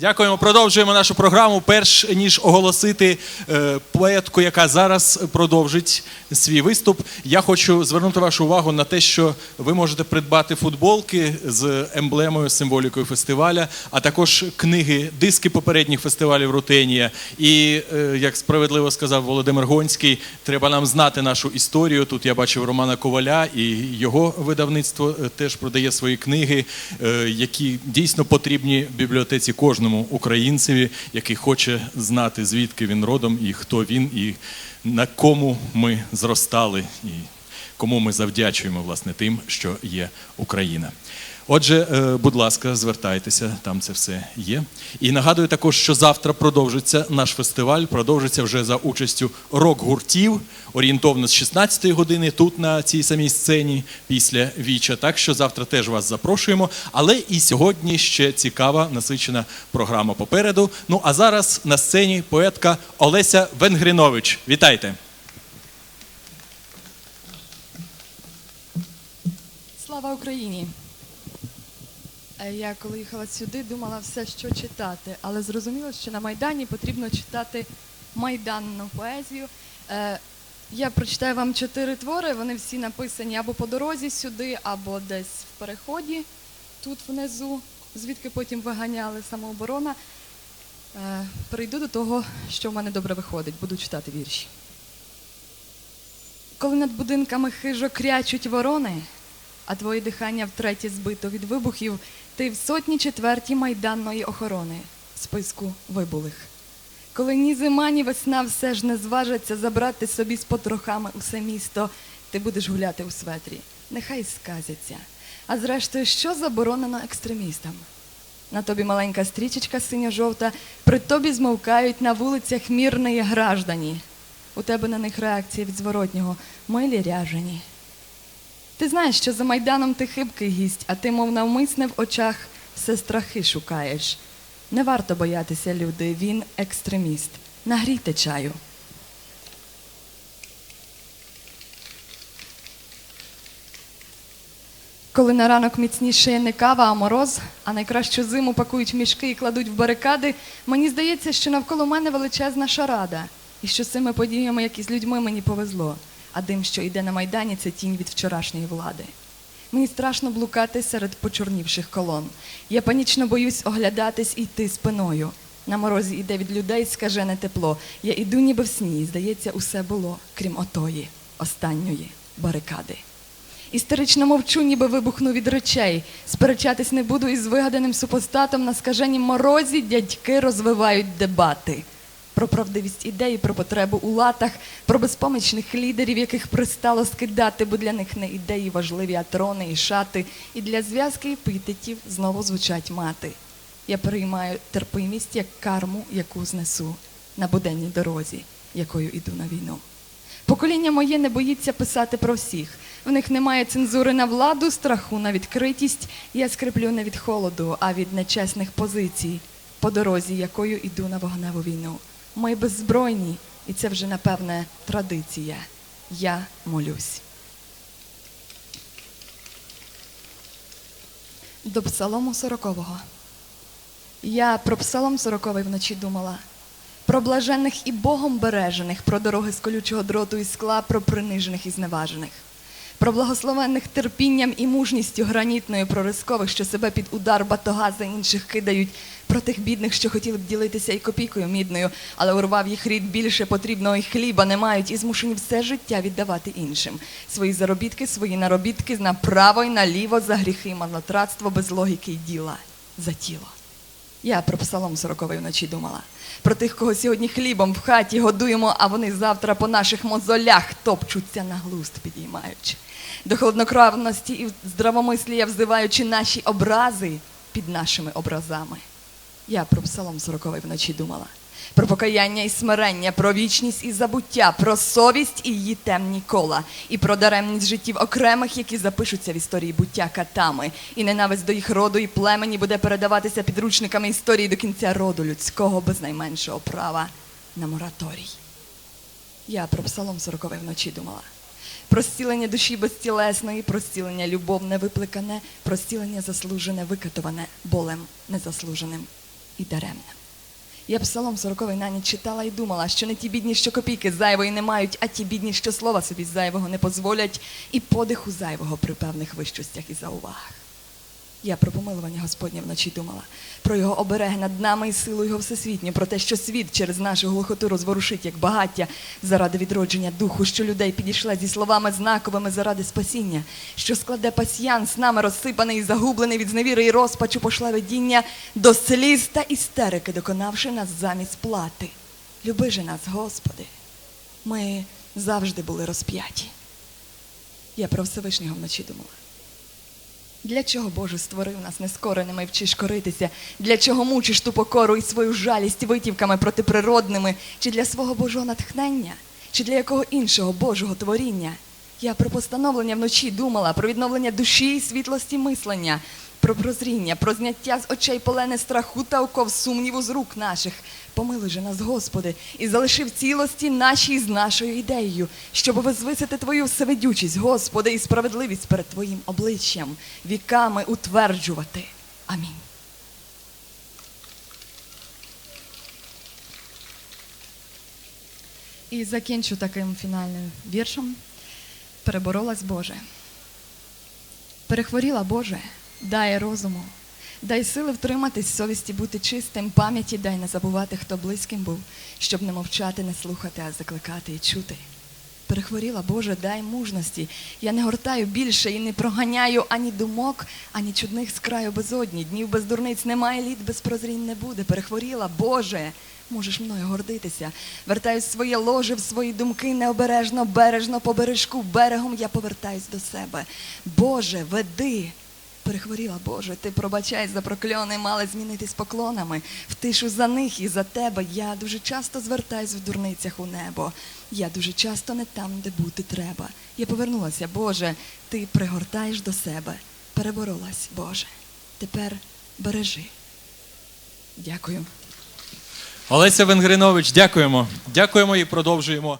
Дякуємо. Продовжуємо нашу програму. Перш ніж оголосити е, поетку, яка зараз продовжить свій виступ, я хочу звернути вашу увагу на те, що ви можете придбати футболки з емблемою, символікою фестиваля, а також книги, диски попередніх фестивалів Рутенія. І е, як справедливо сказав Володимир Гонський, треба нам знати нашу історію. Тут я бачив Романа Коваля, і його видавництво е, теж продає свої книги, які дійсно потрібні бібліотеці кожному українцеві, який хоче знати, звідки він родом і хто він, і на кому ми зростали, і кому ми завдячуємо власне тим, що є Україна. Отже, е, будь ласка, звертайтеся, там це все є. І нагадую також, що завтра продовжиться наш фестиваль, продовжиться вже за участю рок-гуртів, орієнтовно з 16-ї години тут на цій самій сцені після віча. Так що завтра теж вас запрошуємо. Але і сьогодні ще цікава насичена програма попереду. Ну а зараз на сцені поетка Олеся Венгринович. Вітайте! Слава Україні! Е, Я коли їхала сюди, думала все, що читати, але зрозуміла, що на Майдані потрібно читати майданну поезію. Е, Я прочитаю вам чотири твори, вони всі написані або по дорозі сюди, або десь в переході, тут внизу, звідки потім виганяли самооборона. Е, Перейду до того, що в мене добре виходить, буду читати вірші. Коли над будинками хижо крячуть ворони, а твоє дихання втретє збито від вибухів, ти в сотні четвертій майданної охорони списку вибулих. Коли ні зима, ні весна все ж не зважаться забрати собі з потрохами усе місто, ти будеш гуляти у светрі. Нехай сказяться. А зрештою, що заборонено екстремістам? На тобі маленька стрічечка синьо-жовта, при тобі змовкають на вулицях мірної граждані. У тебе на них реакція від зворотнього милі ряжені. Ти знаєш, що за майданом ти хибкий гість, а ти, мов навмисне в очах, все страхи шукаєш. Не варто боятися, люди, він екстреміст. Нагрійте чаю. Коли на ранок міцніше не кава, а мороз, а найкращу зиму пакують мішки і кладуть в барикади, мені здається, що навколо мене величезна шарада, і що з цими подіями, як і з людьми, мені повезло, а дим, що йде на майдані, це тінь від вчорашньої влади. Мені страшно блукати серед почорнівших колон. Я панічно боюсь оглядатись і йти спиною. На морозі йде від людей скажене тепло. Я іду ніби в сні, і, здається, усе було, крім отої, останньої барикади. Істерично мовчу, ніби вибухну від речей. Сперечатись не буду із вигаданим супостатом на скаженім морозі дядьки розвивають дебати. Про правдивість ідей, про потребу у латах, про безпомічних лідерів, яких пристало скидати, бо для них не ідеї важливі, а трони і шати. І для зв'язки епітетів знову звучать мати. Я переймаю терпимість як карму, яку знесу на буденній дорозі, якою іду на війну. Покоління моє не боїться писати про всіх. В них немає цензури на владу, страху на відкритість. Я скриплю не від холоду, а від нечесних позицій, по дорозі, якою іду на вогневу війну. Ми беззбройні, і це вже напевне традиція. Я молюсь. До псалому сорокового. Я про псалом сороковий вночі думала. Про блажених і Богом бережених, про дороги з колючого дроту і скла, про принижених і зневажених, про благословенних терпінням і мужністю гранітною, про рискових, що себе під удар батога за інших кидають, про тих бідних, що хотіли б ділитися і копійкою мідною, але урвав їх рід більше потрібного і хліба не мають і змушені все життя віддавати іншим. Свої заробітки, свої наробітки направо й наліво за гріхи, марнотратство без логіки й діла за тіло. Я про псалом сороковий вночі думала. Про тих, кого сьогодні хлібом в хаті годуємо, а вони завтра по наших мозолях топчуться на глуст підіймаючи. До холоднокровності і здравомислія взиваючи наші образи під нашими образами. Я про псалом сороковий вночі думала. Про покаяння і смирення, про вічність і забуття, про совість і її темні кола, і про даремність життів окремих, які запишуться в історії буття катами, і ненависть до їх роду і племені буде передаватися підручниками історії до кінця роду людського без найменшого права на мораторій. Я про псалом сороковий вночі думала. Про зцілення душі безтілесної, про зцілення любов невипликане, про зцілення заслужене, викатуване болем незаслуженим. І даремна. Я псалом 40 на ніч читала і думала, що не ті бідні, що копійки зайвої не мають, а ті бідні, що слова собі зайвого не дозволять, і подиху зайвого при певних вищостях і заувагах. Я про помилування Господнє вночі думала, про його оберег над нами і силу його всесвітню, про те, що світ через нашу глухоту розворушить як багаття заради відродження духу, що людей підійшла зі словами знаковими заради спасіння, що складе пасьянс нами розсипаний і загублений від зневіри і розпачу пошле видіння до сліз та істерики, доконавши нас замість плати. Люби же нас, Господи. Ми завжди були розп'яті. Я про Всевишнього вночі думала. Для чого Боже створив нас нескореними і вчиш коритися? Для чого мучиш ту покору і свою жалість витівками протиприродними? Чи для свого Божого натхнення? Чи для якого іншого Божого творіння? Я про постановлення вночі думала, про відновлення душі і світлості мислення, про прозріння, про зняття з очей полени страху та оков сумніву з рук наших. Помилуй же нас, Господи, і залиши в цілості нашій з нашою ідеєю, щоб возвисити Твою всевидючість, Господи, і справедливість перед Твоїм обличчям, віками утверджувати. Амінь. І закінчу таким фінальним віршем. Переборолась Боже. Перехворіла Боже, дай розуму, дай сили втриматись, совісті бути чистим, пам'яті дай не забувати, хто близьким був, щоб не мовчати, не слухати, а закликати і чути. Перехворіла, Боже, дай мужності. Я не гортаю більше і не проганяю ані думок, ані чудних з краю безодні. Днів без дурниць немає, літ без прозрінь не буде. Перехворіла, Боже, можеш мною гордитися. Вертаюсь своє ложе, в свої думки необережно, бережно по бережку, берегом я повертаюсь до себе. Боже, веди. Перехворіла, Боже, ти пробачай за прокльони, мали змінитись поклонами. В тишу за них і за тебе. Я дуже часто звертаюсь в дурницях у небо. Я дуже часто не там, де бути треба. Я повернулася, Боже, ти пригортаєш до себе. Переборолась, Боже. Тепер бережи. Дякую. Олеся Венгринович, дякуємо. Дякуємо і продовжуємо.